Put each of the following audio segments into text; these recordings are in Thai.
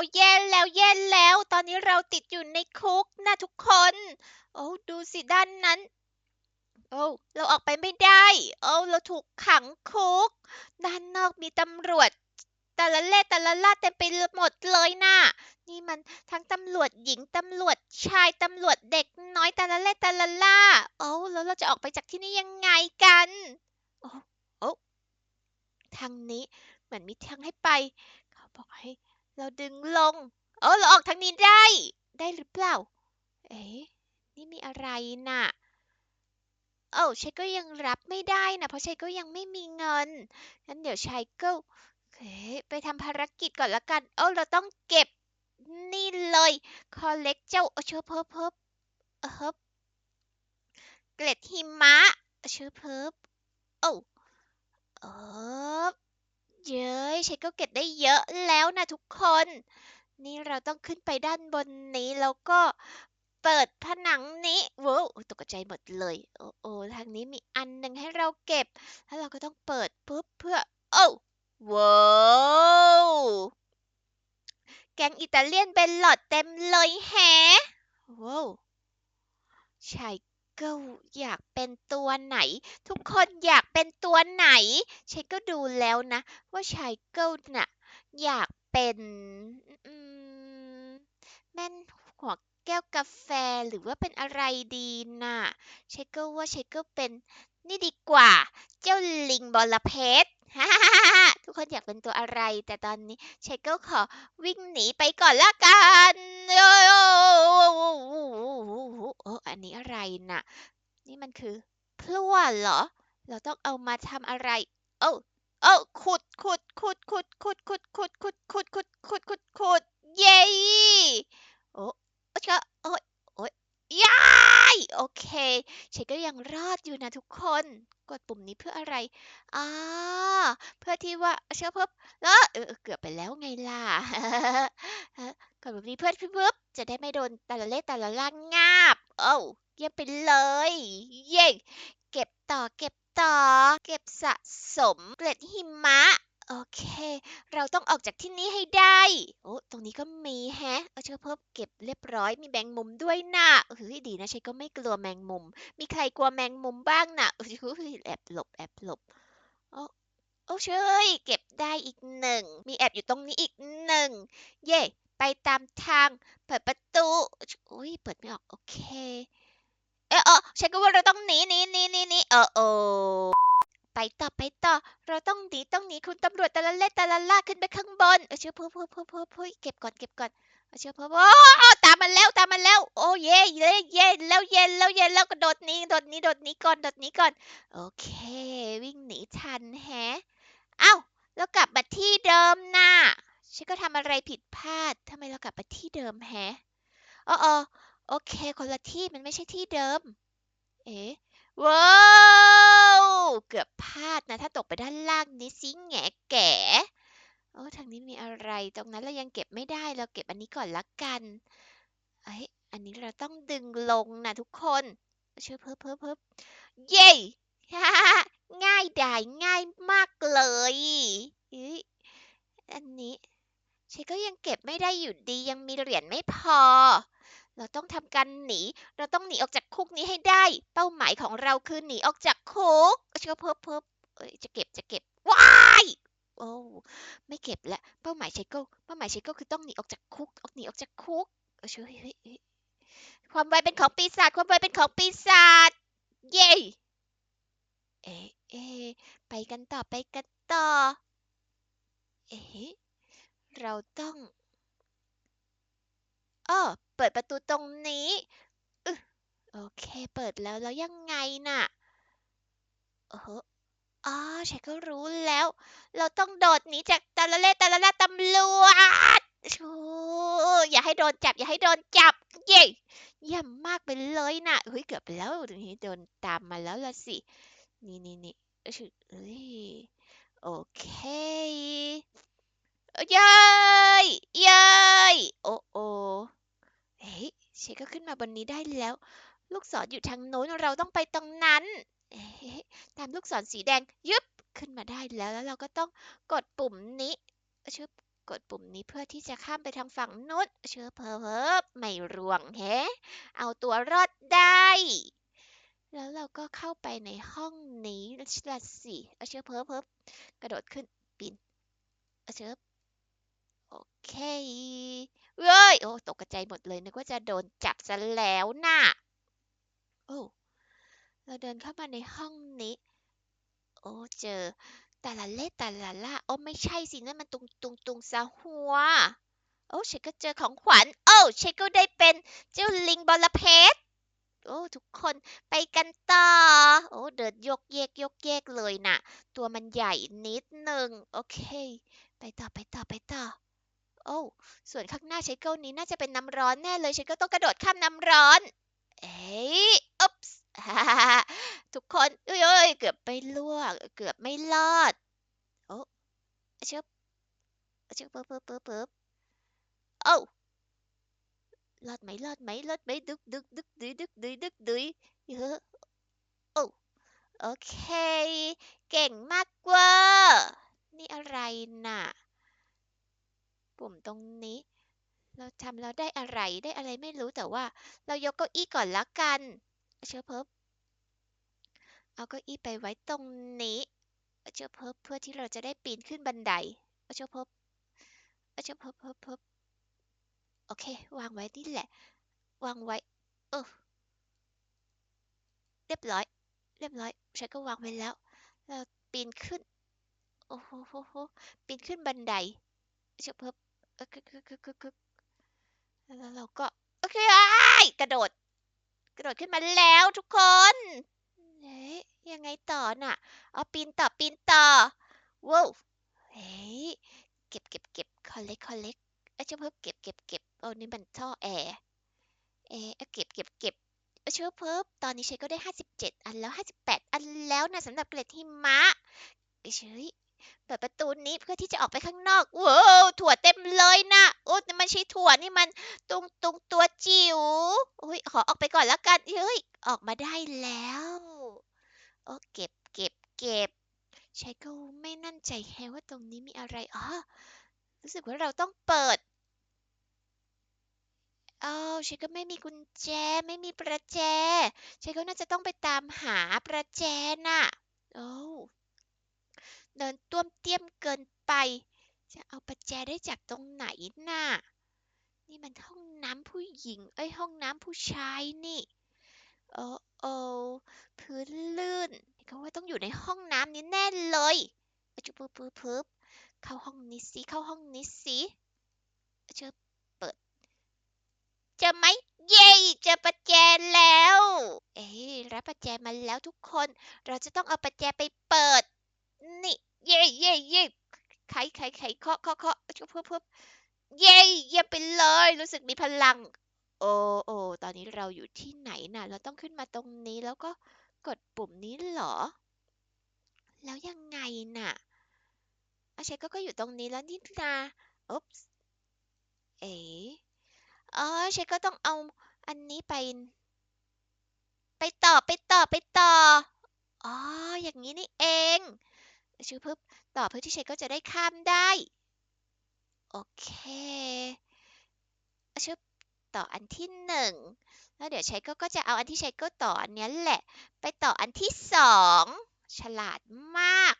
อ้แย่แล้วแย่แล้ว ตอนนี้เราติดอยู่ในคุกนะทุกคน โอ้ดูสิด้านนั้น โอ้เราออกไปไม่ได้ โอ้เราถูกขังคุก ด้านนอกมีตำรวจแต่ละเล่แต่ละล่าเต็มไปหมดเลยน่ะ นี่มันทั้งตำรวจหญิงตำรวจชายตำรวจเด็กน้อยแต่ละเล่แต่ละล่า โอ้แล้วเราจะออกไปจากที่นี่ยังไงกัน โอ้โอ้ทางนี้เหมือนมีทางให้ไป เขาบอกให้ เราดึงลง เออเราออกทางนี้ได้ ได้หรือเปล่า เอ๊ะนี่มีอะไรน่ะเอ้าชัยก็ยังรับไม่ได้นะเพราะชัยก็ยังไม่มีเงินงั้นเดี๋ยวชัยก็เอ๊ะไปทำภารกิจก่อนละกันเอ้าเราต้องเก็บนี่เลยคอเล็กเจ้าเอชื้อเพิ่มเพิ่มเออเฮิบเกล็ดหิมะเชื้อเพิ่มโอ้าเออ เย้ยชัยก็เก็บได้เยอะแล้วนะทุกคน นี่เราต้องขึ้นไปด้านบนนี้แล้วก็เปิดผนังนี้ว้าวตกใจหมดเลย โอ้โอ้ทางนี้มีอันหนึ่งให้เราเก็บ แล้วเราก็ต้องเปิดปุ๊บเพื่อ โอ้ว้าวแกงอิตาเลียนเป็นหลอดเต็มเลยแฮะว้าวชาย กิลอยากเป็นตัวไหน ทุกคนอยากเป็นตัวไหนชายก็ดูแล้วนะ ว่าชายเกิลน่ะอยากเป็นอมแม่นหัวแก้วกาแฟหรือว่าเป็นอะไรดีน่ะชัยก็ว่าชัยก็เป็นนี่ดีกว่า เจ้าลิงบอลเพชร ฮ่าทุกคนอยากเป็นตัวอะไร แต่ตอนนี้เชคเกิลขอวิ่งหนีไปก่อนละกันโอ้โอ้โอ้อันนี้อะไรน่ะ นี่มันคือพลั่วเหรอ เราต้องเอามาทำอะไร โอ้โอ้ขุดขุดขุดขุดขุดขุดขุดขุดขุดขุดขุดขุดขุดเย้โอ้โอ้โอ้ยโอ้ยยา โอเคเชคก็ยังรอดอยู่นะทุกคน กดปุ่มนี้เพื่ออะไรอ่าเพื่อที่ว่าเชื่อเพิ่มแล้วเออเกือบไปแล้วไงล่ะกดปุ่มนี้เพื่อปุ๊บจะได้ไม่โดนแต่ละเล่แต่ละล่างงาบโอ้เยี่ยมไปเลย เย้เก็บต่อเก็บต่อ เก็บสะสมเกล็ดหิมะ โอเค เราต้องออกจากที่นี้ให้ได้ โอ้ ตรงนี้ก็มีแฮะ เอาเชื้อเพิ่มเก็บเรียบร้อย มีแมงมุมด้วยนะ่ะเฮ้ยดีนะฉันก็ไม่กลัวแมงมุม มีใครกลัวแมงมุมบ้างนะ่ะเฮ้ยแอบหลบแอบหลบ โอ้โอ้เชยเก็บได้อีกหนึ่ง มีแอบอยู่ตรงนี้อีกหนึ่ง เย่ไปตามทาง เปิดประตู อุ้ยเปิดไม่ออก โอเค เออเออฉันก็ว่าเราต้องหนีหนีหนีหนีหนีเออโอ ไปต่อไปต่อ เราต้องหนีต้องหนีคุณตำรวจแต่ละเล่แต่ละล่าขึ้นไปข้างบนเออเชื่อเพิ่มเพิ่มเพิ่มเพิ่มเพิ่มเก็บก่อนเก็บก่อนเออเชื่อเพิ่มโอ้ตามมาแล้วตามมาแล้ว โอ้เย่เย่เย่แล้วเย่แล้วเย่แล้วก็โดดนี้โดดนี้โดดนี้ก่อนโดดนี้ก่อน โอเค วิ่งหนีทันแฮะเอ้าแล้วกลับมาที่เดิมน่ะฉันก็ทำอะไรผิดพลาดทำไมเรากลับมาที่เดิมแฮะอ๋อโอเคคนละที่มันไม่ใช่ที่เดิม เอ๊ะ ว้าวเกือบพลาดนะ ถ้าตกไปด้านล่างนี้สิแงแก่โอ้ทางนี้มีอะไรตรงนั้นเรายังเก็บไม่ได้เราเก็บอันนี้ก่อนละกันเอ้ยอันนี้เราต้องดึงลงนะทุกคนเชื่อเพิ่มเพิ่มเพิ่มเย้ง่ายดายง่ายมากเลยอันนี้เชก็ยังเก็บไม่ได้อยู่ดียังมีเหรียญไม่พอ เราต้องทำการหนี เราต้องหนีออกจากคุกนี้ให้ได้ เป้าหมายของเราคือหนีออกจากคุกเชื่อเพิ่มเพิ่มเอ้ยจะเก็บจะเก็บว้ายโอ้ไม่เก็บแล้วเป้าหมายเชโก้เป้าหมายเชโก้คือต้องหนีออกจากคุกออกหนีออกจากคุกเอเชื่อเฮ้ยความไวเป็นของปีศาจความไวเป็นของปีศาจเย้เอ๊เอ๊ไปกันต่อไปกันต่อ เอ๊เราต้อง อ้อเปิดประตูตรงนี้โอเค เปิดแล้วแล้วยังไงน่ะเอออ๋อฉันก็รู้แล้ว เราต้องโดดหนีจากตาละเล่ตาละละตำรวจชูอย่าให้โดนจับ อย่าให้โดนจับ เย้เยี่ยมมากไปเลยน่ะเฮ้ยเกือบไปแล้วตรงนี้โดนตามมาแล้วละสิ นี่นี่นี่เอ้ยโอเคเย้ยเย้ยโอ้โอ เชก็ขึ้นมาบนนี้ได้แล้ว ลูกศรออยู่ทางโน้นเราต้องไปตรงนั้น ตามลูกศรสีแดงยึบขึ้นมาได้แล้วแล้วเราก็ต้องกดปุ่มนี้ชึบกดปุ่มนี้เพื่อที่จะข้ามไปทางฝั่งนู้นเชื้อเพอเพิไม่ร่วงแฮเอาตัวรอดได้ แล้วเราก็เข้าไปในห้องนี้ละสิเอาเชื้อเพิบเพิกระโดดขึ้นปีนเอาเชื้อ โอเคเว้ย โอ้ตกกระจหมดเลยนึกว่าจะโดนจับซะแล้วน่ะ โอ้เราเดินเข้ามาในห้องนี้ โอ้เจอ แต่ละเล่แต่ละล่าโอ้ไม่ใช่สินั่นมันตุงตุงตุงซะหัว โอ้ฉันก็เจอของขวัญ โอ้ฉันก็ได้เป็นเจ้าลิงบอลเพชรโอ้ทุกคนไปกันต่อ โอ้เดินยกเยกยกเยกเลยน่ะ ตัวมันใหญ่นิดหนึ่งโอเค ไปต่อไปต่อไปต่อ โอ้ส่วนข้างหน้าใช้เก้านี้น่าจะเป็นน้ำร้อนแน่เลยฉันก็ต้องกระโดดข้ามน้ำร้อน เอ้ยอุ๊บส์ทุกคนเอ้ยเอ้ยเกือบไม่ล่วงเกือบไม่รอด โอ้เชิบเชิบปึ๊บปึ๊บเปึ๊บโอ้รอดไหมรอดไหมรอดไหมดึกดึกดึกดึกดึกดึกดึกดึกเยอะโอ้โอเค เก่งมากเว่านี่อะไรน่ะ ปุ่มตรงนี้ เราทำแล้วได้อะไรได้อะไรไม่รู้แต่ว่า เรายกเก้าอี้ก่อนละกันเชิญเพิ่มเอาเก้าอี้ไปไว้ตรงนี้เชิญเพิ่มเพื่อที่เราจะได้ปีนขึ้นบันไดเชิญเพิ่มเชิญเพิ่มเพิ่มเพิ่มโอเค วางไว้นี่แหละ วางไว้ เออเรียบร้อย เรียบร้อยฉันก็วางไว้แล้ว เราปีนขึ้น โอ้โหปีนขึ้นบันไดเชิญเพิ่ม เออคึกคึกคึกคึกคึกแล้วเราก็โอเคอ้กระโดด กระโดดขึ้นมาแล้วทุกคนเอ๊ะยังไงต่อน่ะเอาปีนต่อปีนต่อว้าวเฮ้ยเก็บเก็บเก็บคอลเล็กคอลเล็กเอ้ยเชื่อเพิ่มเก็บเก็บเก็บโอ้นี่มันท่อแอร์แอร์เอ้ยเก็บเก็บเก็บเอ้ยเชื่อเพิ่มตอนนี้ใช้ก็ได้ห้าสิบเจ็ดอันแล้วห้าสิบแปดอันแล้วนะสำหรับเกล็ดหิมะเอ้ยเฉยเปิดประตูนี้เพื่อที่จะออกไปข้างนอกว้าวถั่วเต็ม ช่ถั่วนี่มันตุงตุงตัวจิ๋วอุ้ยขอออกไปก่อนแล้วกันเฮ้ยออกมาได้แล้วโอ้เก็บเก็บเก็บใช้ก็ไม่นั่นใจแฮว่าตรงนี้มีอะไรอ๋อรู้สึกว่าเราต้องเปิดอ้าวใช้ก็ไม่มีกุญแจไม่มีประแจใช้ก็น่าจะต้องไปตามหาประแจน่ะโอ้เดินต้วมเตี้ยมเกินไป จะเอาประแจได้จากตรงไหนน่ะ นี่มันห้องน้ำผู้หญิง เอ้ย ห้องน้ำผู้ชายนี่ โอ้โอ้พื้นลื่นก็ว่าต้องอยู่ในห้องน้ำนี้แน่เลยจุบปึ๊บปึ๊บปึ๊บเข้าห้องนี้สิเข้าห้องนี้สิเจอเปิดเจะไหมเย้เจอประแจแล้ว เอ้ยรับประแจมาแล้วทุกคน เราจะต้องเอาประแจไปเปิด นี่ เย้เย้เย้ไขไขไขเคาะเคาะเคาะจุบปึ๊บปึ๊บเย้เย่ไปเลย รู้สึกมีพลัง โอ้โอ้ตอนนี้เราอยู่ที่ไหนน่ะ เราต้องขึ้นมาตรงนี้แล้วก็กดปุ่มนี้เหรอ แล้วยังไงน่ะอาเชก็ก็อยู่ตรงนี้แล้วนี่นาอุ๊บเอ๋อ๋อเชก็ต้องเอาอันนี้ไป ไปต่อไปต่อไปต่อ อ๋อ อย่างนี้นี่เอง ชื่อเพิ่มต่อเพื่อที่เชก็จะได้ข้ามได้ โอเค ชื่อต่ออันที่หนึ่งแล้วเดี๋ยวใช้ก็ก็จะเอาอันที่ใช้ก็ต่ออันนี้แหละ ไปต่ออันที่สองฉลาดมาก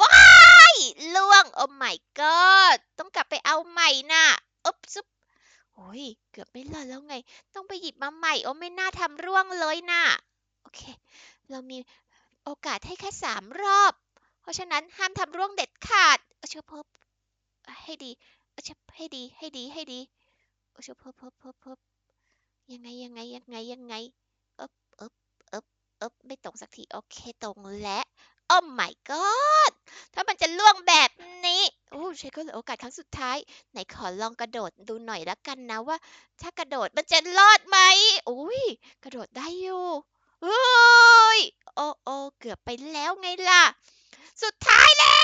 ว้ายล่วงโอ้ my god ต้องกลับไปเอาใหม่น่ะอุ๊บซุบโอ้ยเกือบไม่รอดแล้วไง ต้องไปหยิบมาใหม่ โอ้ไม่น่าทำร่วงเลยน่ะโอเค เรามีโอกาสให้แค่สามรอบ เพราะฉะนั้นห้ามทำร่วงเด็ดขาดเชื่อพบให้ดีเชื่อให้ดีให้ดีให้ดี เชื่อพบพบพบพบยังไงยังไงยังไงยังไงเอ๊บเอ๊บเอ๊บเอ๊บไม่ตรงสักที โอเคตรงแล้วโอ้ my god ถ้ามันจะล่วงแบบนี้โอ้ใช้ก็เหลือโอกาสครั้งสุดท้าย ไหนขอลองกระโดดดูหน่อยละกันนะว่า ถ้ากระโดดมันจะรอดไหมอุ้ยกระโดดได้อยู่เฮ้ยโอ้โอเกือบไปแล้วไงล่ะ สุดท้ายแล้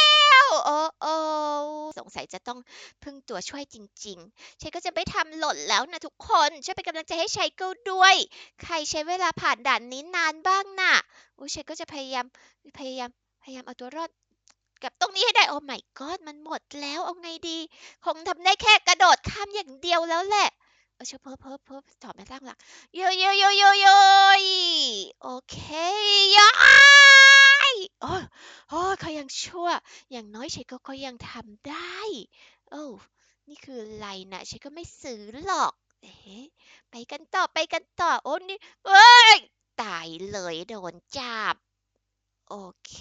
วโอ้โอ้สงสัยจะต้องพึ่งตัวช่วยจริงๆชัยก็จะไม่ทำหล่นแล้วนะทุกคน ช่วยเป็นกำลังใจให้ชัยก็ด้วย ใครใช้เวลาผ่านด่านนี้นานบ้างน่ะอุ้ยชัยก็จะพยายามพยายามพยายามเอาตัวรอดกับตรงนี้ให้ได้โอ้ my god มันหมดแล้วเอาไงดี คงทำได้แค่กระโดดข้ามอย่างเดียวแล้วแหละ เออเชอเพ้อเพ้อเพ้อถอดแมาตั้งหลักโยโยโยโยโยยโอเคยายโอ้โอ้เขายังชั่ว อย่างน้อยเชก็ก็ยังทำได้ โอ้นี่คืออะไรนะฉันก็ไม่ซื้อหรอกเอ๊ะไปกันต่อไปกันต่อ โอ้นี่เอ้ยตายเลยโดนจับ โอเค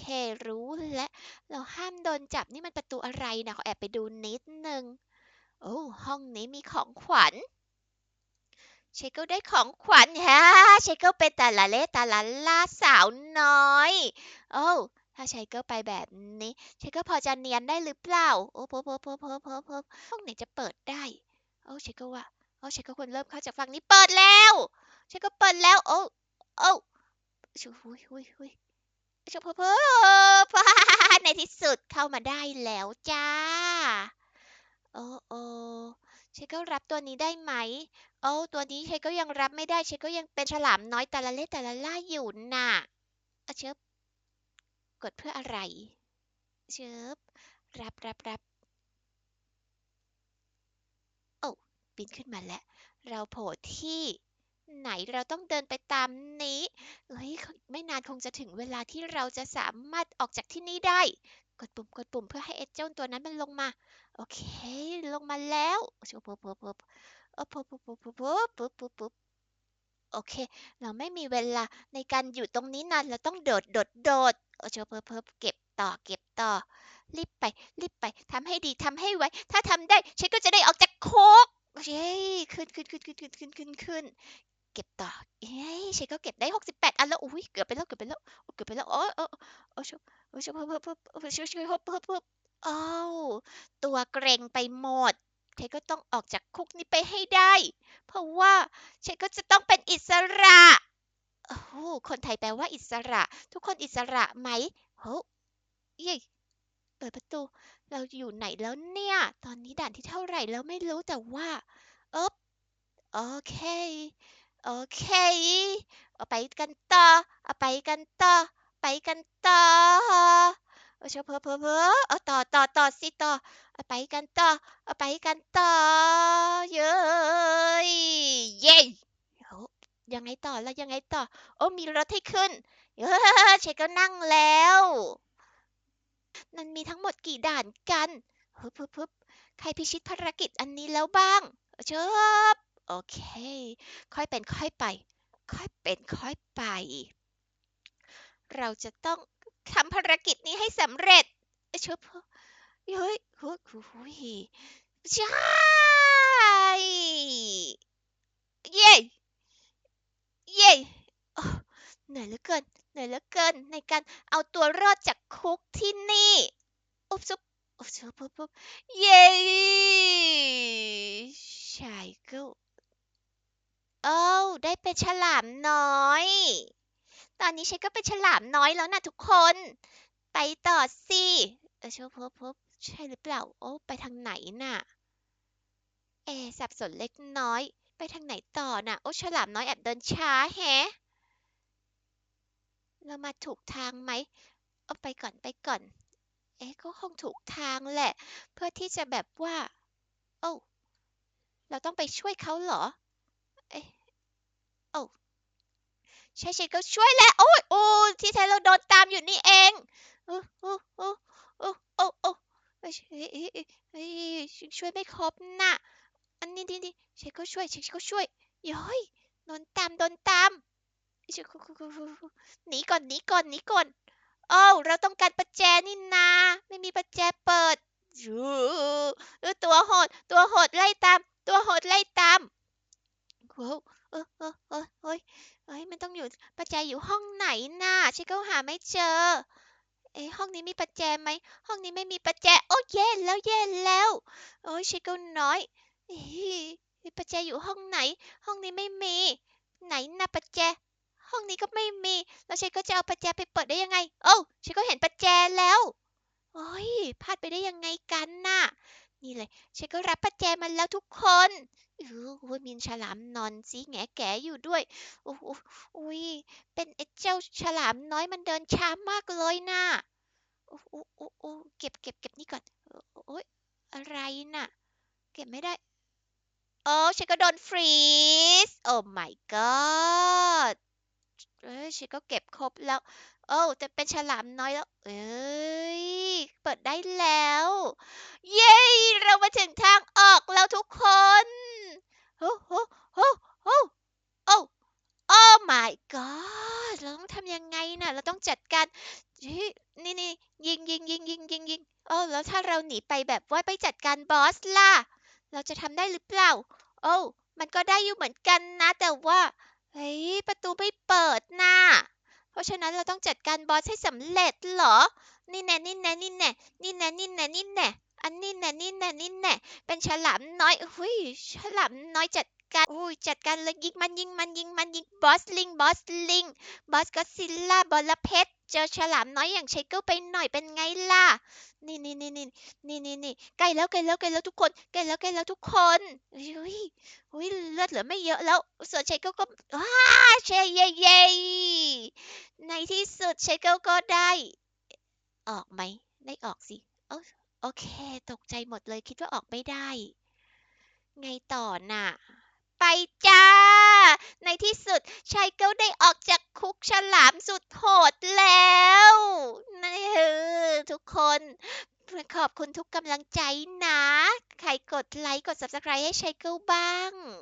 รู้แล้วเราห้ามโดนจับนี่มันประตูอะไรนะขอแอบไปดูนิดนึง โอ้ห้องนี้มีของขวัญ เชคเกิลได้ของขวัญฮะเชคเกิลเป็นแต่ละเล่แต่ละล่าสาวน้อย โอ้ถ้าเชคเกิลไปแบบนี้เชคเกิลพอจะเนียนได้หรือเปล่า โอ้เพอเพอเพอเพอเพอเพห้องไหนจะเปิดได้ โอ้เชคเกิลว่าโอ้เชคเกิลควรเริ่มเข้าจากฝั่งนี้เปิดแล้วเชคเกิลเปิดแล้ว โอ้โอ้ชูหุยหุยหุยชูเพอเพอเพอในที่สุดเข้ามาได้แล้วจ้า โอ้โอ้ เชเกิลรับตัวนี้ได้ไหม โอ้ตัวนี้เชคก็ยังรับไม่ได้ เชคก็ยังเป็นฉลามน้อยแต่ละเล่แต่ละล่าอยู่น่ะอะเชิบกดเพื่ออะไร เชิบรับรับรับโอ้ปีนขึ้นมาแล้ว เราโผล่ที่ไหนเราต้องเดินไปตามนี้ เฮ้ย ไม่นานคงจะถึงเวลาที่เราจะสามารถออกจากที่นี่ได้ กดปุ่มกดปุ่มเพื่อให้ไอ้เจ้าตัวนั้นมันลงมา โอเค ลงมาแล้วปุ๊บปุ๊บปุ๊บปุ๊บปุ๊บปุ๊บปุ๊บปุ๊บปุ๊บปุ๊บปุ๊บโอเค เราไม่มีเวลาในการอยู่ตรงนี้นานเราต้องโดดโดดโดดเออเชเพิ่มเพิ่มเก็บต่อเก็บต่อ รีบไป รีบไปทำให้ดีทำให้ไว ถ้าทำได้ฉันก็จะได้ออกจากโคกเย้ขึ้นขึ้นขึ้นขึ้นขึ้นขึ้นขึ้นขึ้นเก็บต่อเฮ้ฉันก็เก็บได้หกสิบแปดอันแล้ว อุ้ยเกือบไปแล้ว เกือบไปแล้ว เกือบไปแล้ว โอ้โอ้โอ้ช่วยโอ้ ช่วยเพิ่มเพิ่มเพิ่มช่วยช่วยเพิ่มเพิ่มเอ้าวตัวเกรงไปหมดเธอก็ต้องออกจากคุกนี้ไปให้ได้ เพราะว่าฉันก็จะต้องเป็นอิสระโอ้โหคนไทยแปลว่าอิสระ ทุกคนอิสระไหมโอ้ยเปิดประตู เราอยู่ไหนแล้วเนี่ย ตอนนี้ด่านที่เท่าไหร่แล้วไม่รู้แต่ว่าเอ๊บโอเค โอเคเอาไปกันต่อเอาไปกันต่อไปกันต่อ เอาเชเพอเพอเพอเอาต่อต่อต่อสิต่อเอาไปกันต่อเอาไปกันต่อเย้ยเย้ยังไงต่อแล้วยังไงต่อ โอ้มีรถให้ขึ้นเออเชก็นั่งแล้วมันมีทั้งหมดกี่ด่านกันฮึบฮึบฮึบใครพิชิตภารกิจอันนี้แล้วบ้างเชิบโอเค ค่อยเป็นค่อยไป ค่อยเป็นค่อยไป เราจะต้อง ทำภารกิจนี้ให้สำเร็จเชิบเฮ้ยเฮ้ยเฮ้ยใช่เย้เย้เหนื่อยเหลือเกินเหนื่อยเหลือเกินในการเอาตัวรอดจากคุกที่นี่อุ๊บซุบอุ๊บซุบปุ๊บปุ๊บเย้ชายก็โอ้ได้เป็นฉลามน้อย ตอนนี้ฉันก็เป็นฉลามน้อยแล้วนะทุกคน ไปต่อสิเออชพบพบใช่หรือเปล่า โอ้ไปทางไหนน่ะ เอสับสนเล็กน้อย ไปทางไหนต่อน่ะ โอ้ฉลามน้อยแอบเดินช้าแฮะเรามาถูกทางไหมเอาไปก่อนไปก่อน เอ๊ะก็คงถูกทางแหละ เพื่อที่จะแบบว่า โอ้เราต้องไปช่วยเขาเหรอ เอ๊ะโอ้ ใช่ฉันก็ช่วยแล้วโอ้ยโอ้ที่แท้เราโดนตามอยู่นี่เองโอ้โอ้โอ้โอ้โอ้โอ้เฮ้ยช่วยไม่ครบน่ะ อันนี้ดีดีฉันก็ช่วยฉันก็ช่วยย้อยโดนตามโดนตามหนีก่อนหนีก่อนหนีก่อนโอ้เราต้องการประแจนี่นา ไม่มีประแจเปิดเออตัวหดตัวหดไล่ตาม ตัวหดไล่ตามโอ้ เออเออเออเฮ้ยเฮ้ยมันต้องอยู่ประแจอยู่ห้องไหนน่ะฉันก็หาไม่เจอเอห้องนี้มีประแจไหมห้องนี้ไม่มีประแจโอ้เย่แล้วเย่แล้วโอ้ยชิคก็น้อยประแจอยู่ห้องไหน ห้องนี้ไม่มี ไหนนะประแจ ห้องนี้ก็ไม่มี แล้วฉันก็จะเอาประแจไปเปิดได้ยังไง โอ้ฉันก็เห็นประแจแล้วโอ้ยพลาดไปได้ยังไงกันน่ะ นี่เลยฉันก็รับประแจมาแล้วทุกคนเออมีฉลามนอนสีแงแก่อยู่ด้วยโอ้โหเป็นไอ้เจ้าฉลามน้อยมันเดินช้ามากเลยน่ะโอ้โอ้โอ้เก็บเก็บเก็บนี่ก่อนโอ้ยอะไรน่ะ เก็บไม่ได้โอ้ฉันก็โดนฟรีซโอ้ my god เอ้ยฉันก็เก็บครบแล้ว อ้จะเป็นฉลามน้อยแล้ว เอ้ย เปิดได้แล้ว เย้ เรามาถึงทางออกแล้วทุกคนโอ้โหโอ้โหโอ้โอ้ my god เราต้องทำยังไงน่ะ เราต้องจัดการเฮ้ยนี่นี่ยิงยิงยิงยิงยิงยิงโอ้แล้วถ้าเราหนีไปแบบว่าไปจัดการบอสล่ะ เราจะทำได้หรือเปล่า โอ้มันก็ได้อยู่เหมือนกันนะ แต่ว่าเฮ้ยประตูไม่เปิดน่ะ เพราะฉะนั้นเราต้องจัดการบอสให้สำเร็จเหรอ นี่แน่นี่แน่นี่แน่นี่แน่นี่แน่นี่แน่อันนี้แน่นี่แน่นี่แน่เป็นฉลามน้อยหุยฉลามน้อยจัดการอุ้ยจัดการเลยยิงมันยิงมันยิงมันยิงบอสลิงบอสลิงบอสก็ซิลล่าบอลเพชรเจอฉลามน้อยอย่างไชเกิลไปหน่อยเป็นไงล่ะ นี่นี่นี่นี่นี่นี่นี่ใกล้แล้วใกล้แล้วใกล้แล้วทุกคนใกล้แล้วใกล้แล้วทุกคนเฮ้ย ลือดเหลือไม่เยอะแล้ว ส่วนไชเกิลก็ว้าเชยเย่เย่ในที่สุดไชเกิลก็ได้ ออกไหมได้ออกสิเอโอเค ตกใจหมดเลยคิดว่าออกไม่ได้ ไงต่อน่ะ ไปจ้า ในที่สุดชายเกิลได้ออกจากคุกฉลามสุดโหดแล้วนี่เออทุกคนขอบคุณทุกกำลังใจนะ ใครกดไลค์ กด subscribe ให้ชายเกิลบ้าง